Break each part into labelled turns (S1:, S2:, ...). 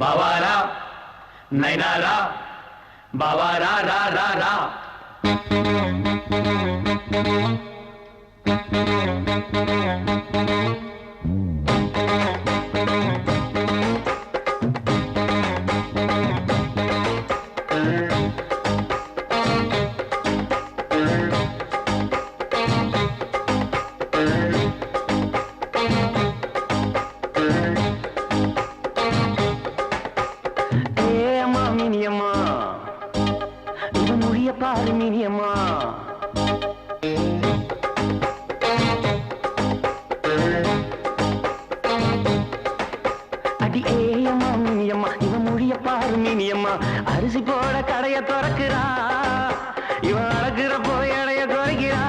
S1: பவாரா நைனாரா பவாரா raw
S2: raw raw Thank you. மொழிய பாரு மினியம்மா அடி ஏ அம்மா மினியம்மா இவன் மொழிய பாரு மினியம்மா. அரிசி போட கடைய திறக்கிறா. இவன் அழகுற போய் அடைய குறைக்கிறா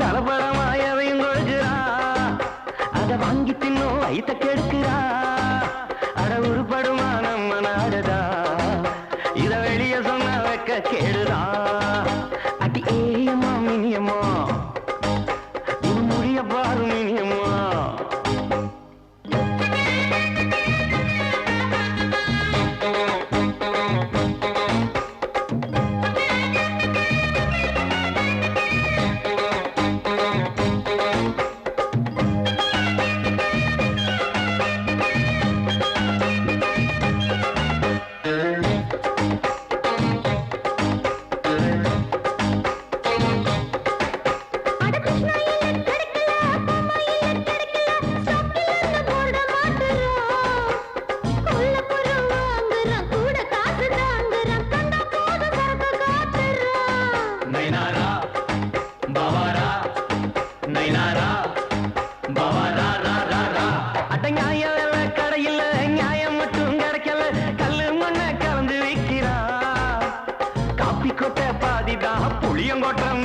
S2: கலப்படமா எதையும் கொடுக்கிறா. அதை வாங்கி தின்னும் வைத்த கெடுக்கிறா. அட உருப்படுமா நம்ம நாடுதா இத வெளியே சொன்ன வைக்க கேடுதா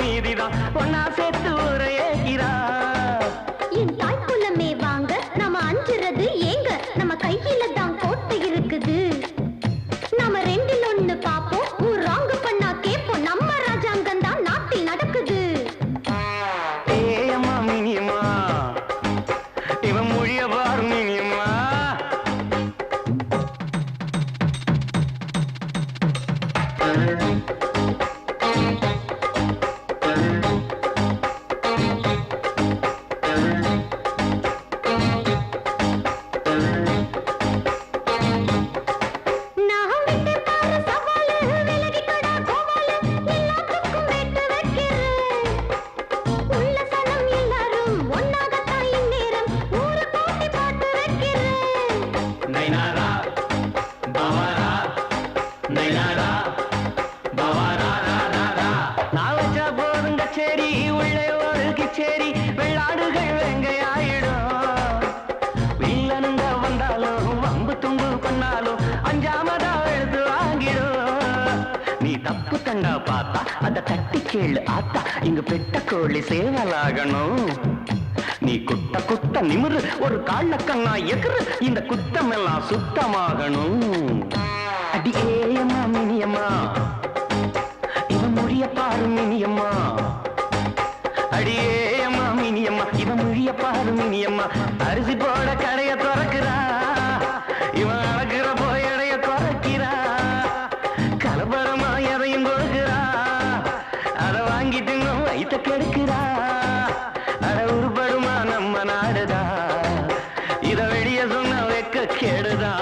S2: நீதிதான். ஒன்னா சேர்த்து ஊரை தண்டா பார்த்தா அத தட்டி கேளு ஆத்தா இங்க பெட்ட கோழி சேவலாகணும் நீ குட்ட குட்ட நிமிரு ஒரு கால கண்ணா எதிரு இந்த குத்தமெல்லாம் சுத்தமாகணும். அடியேயம்மா மினியம்மா. இவன் மொழிய பாரு மினியம்மா. அடியேயம்மா மினியம்மா. இவன் மொழிய பாரு மினியம்மா. அரிசி போட கடைய திறக்கிறா. இவன் அழகிற போயடைய அடைய குறைக்கிறா கலபரமா எதையும் கொடுக்கிறா. அதை வாங்கிட்டு வைத்த கெடுக்கிறா. அட உருப்படுமா நம்ம நாடுதா இதை வெளியே சொன்ன வெக்க கெடுதா